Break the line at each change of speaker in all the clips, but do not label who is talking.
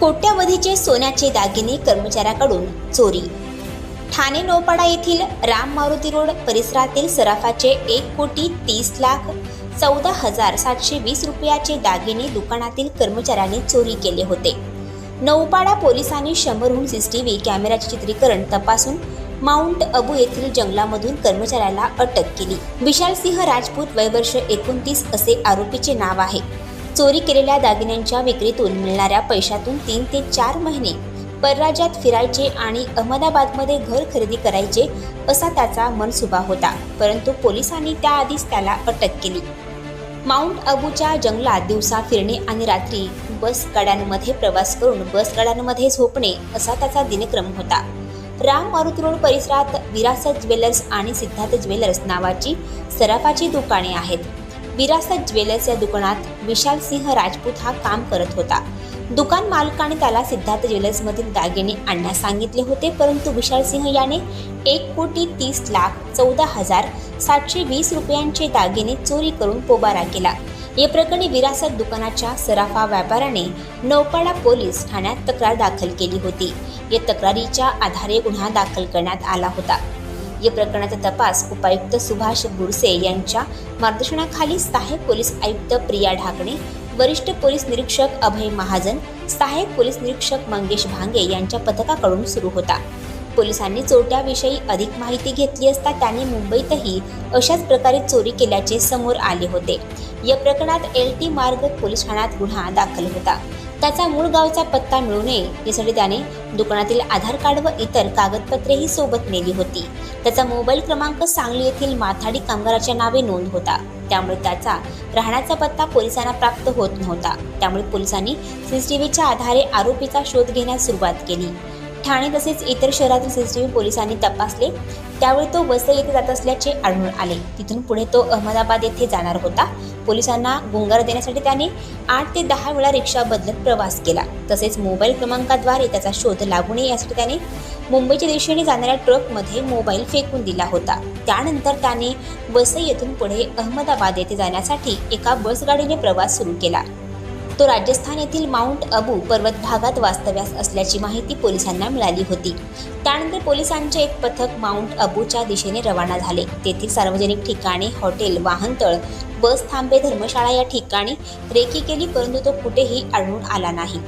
कोट्यावधीचे सोन्याचे दागिने कर्मचाऱ्याकडून चोरी. ठाणे नौपाडा येथील राम मारुती रोड परिसरातील सराफाचे एक कोटी तीस लाख चौदा हजार सातशे वीस रुपयाचे दागिने दुकानातील कर्मचाऱ्याने चोरी केले होते. नौपाडा पोलिसांनी शंभरहून सी टी व्ही कॅमेऱ्याचे चित्रीकरण तपासून माउंट अबू येथील जंगलामधून कर्मचाऱ्याला अटक केली. विशाल सिंह राजपूत वयवर्ष एकोणतीस असे आरोपीचे नाव आहे. चोरी केलेल्या दागिन्यांच्या विक्रीतून मिळणाऱ्या पैशातून तीन ते चार महिने परराज्यात फिरायचे आणि अहमदाबादमध्ये घर खरेदी करायचे असा त्याचा मनसुबा होता. परंतु पोलिसांनी त्याआधीच त्याला अटक केली. माउंट अबूच्या जंगलात दिवसा फिरणे आणि रात्री बस गाड्यांमध्ये प्रवास करून बस गाड्यांमध्ये झोपणे असा त्याचा दिनक्रम होता. राम मारुती रोड परिसरात विरासत ज्वेलर्स आणि सिद्धार्थ ज्वेलर्स नावाची सराफाची दुकाने आहेत. विरासत ज्वेलर्स या दुकानात विशाल सिंह राजपूत हा काम करत होता. दुकान मालकाने त्याला सिद्धार्थ ज्वेलर्समधील दागिने आणण्यास सांगितले होते परंतु विशाल सिंह याने एक कोटी तीस लाख चौदा हजार सातशे वीस रुपयांचे दागिने चोरी करून पोबारा केला. या प्रकरणी विरासत दुकानाच्या सराफा व्यापाऱ्याने नौपाडा पोलीस ठाण्यात तक्रार दाखल केली होती. या तक्रारीच्या आधारे गुन्हा दाखल करण्यात आला होता. या प्रकरणाचा तपास उपायुक्त सुभाष बुरसे यांच्या मार्गदर्शनाखाली सहाय्यक पोलीस आयुक्त प्रिया ढाकणे वरिष्ठ पोलीस निरीक्षक अभय महाजन सहाय्यक पोलीस निरीक्षक मंगेश भांगे यांच्या पथकाकडून सुरू होता. पोलिसांनी चोरट्याविषयी अधिक माहिती घेतली असता त्याने मुंबईतही अशाच प्रकारे चोरी केल्याचे समोर आले होते. या प्रकरणात एल टी मार्ग पोलीस ठाण्यात गुन्हा दाखल होता. त्याचा मूळ गावचा पत्ता मिळू नये. यासाठी त्याने दुकानातील आधार कार्ड व इतर कागदपत्रेही सोबत नेली होती. त्याचा मोबाईल क्रमांक सांगली येथील माथाडी कामगाराच्या नावे नोंद होता. त्यामुळे त्याचा राहण्याचा पत्ता पोलिसांना प्राप्त होत नव्हता. त्यामुळे पोलिसांनी सीसीटीव्हीच्या आधारे आरोपीचा शोध घेण्यास सुरुवात केली. ठाणे तसेच इतर शहरातील सीसीटीव्ही पोलिसांनी तपासले त्यावेळी तो वसई येथे जात असल्याचे आढळून आले. तिथून पुढे तो अहमदाबाद येथे जाणार होता. पोलिसांना गुंगार देण्यासाठी त्याने आठ ते दहा वेळा रिक्षा बदलत प्रवास केला. तसेच मोबाईल क्रमांकाद्वारे त्याचा शोध लागू नये यासाठी त्याने मुंबईच्या दिशेने जाणाऱ्या ट्रकमध्ये मोबाईल फेकून दिला होता. त्यानंतर त्याने वसई येथून पुढे अहमदाबाद येथे जाण्यासाठी एका बसगाडीने प्रवास सुरू केला. तो राजस्थान येथील माउंट अबू पर्वत भागात वास्तव्यास असल्याची माहिती पोलिसांना मिळाली होती. त्यानंतर पोलिसांचे एक पथक माउंट अबूच्या दिशेने रवाना झाले. तेथील सार्वजनिक ठिकाणे हॉटेल वाहनतळ बस थांबे धर्मशाळा या ठिकाणी रेकी केली परंतु तो कुठेही आढळून आला नाही.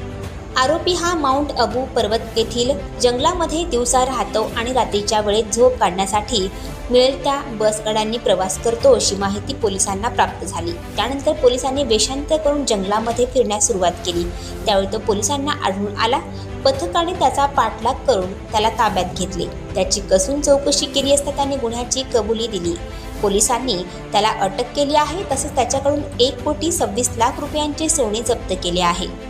आरोपी हा माउंट अबू पर्वत येथील जंगलामध्ये दिवसा राहतो आणि रात्रीच्या वेळेत झोप काढण्यासाठी मिळेल त्या बसगाड्यांनी प्रवास करतो अशी माहिती पोलिसांना प्राप्त झाली. त्यानंतर पोलिसांनी वेषांतर करून जंगलामध्ये फिरण्यास सुरुवात केली. त्यावेळी तो पोलिसांना आढळून आला. पथकाने त्याचा पाठलाग करून त्याला ताब्यात घेतले. त्याची कसून चौकशी केली असता त्याने गुन्ह्याची कबुली दिली. पोलिसांनी त्याला अटक केली आहे तसेच त्याच्याकडून एक कोटी सव्वीस लाख रुपयांचे सोने जप्त केले आहे.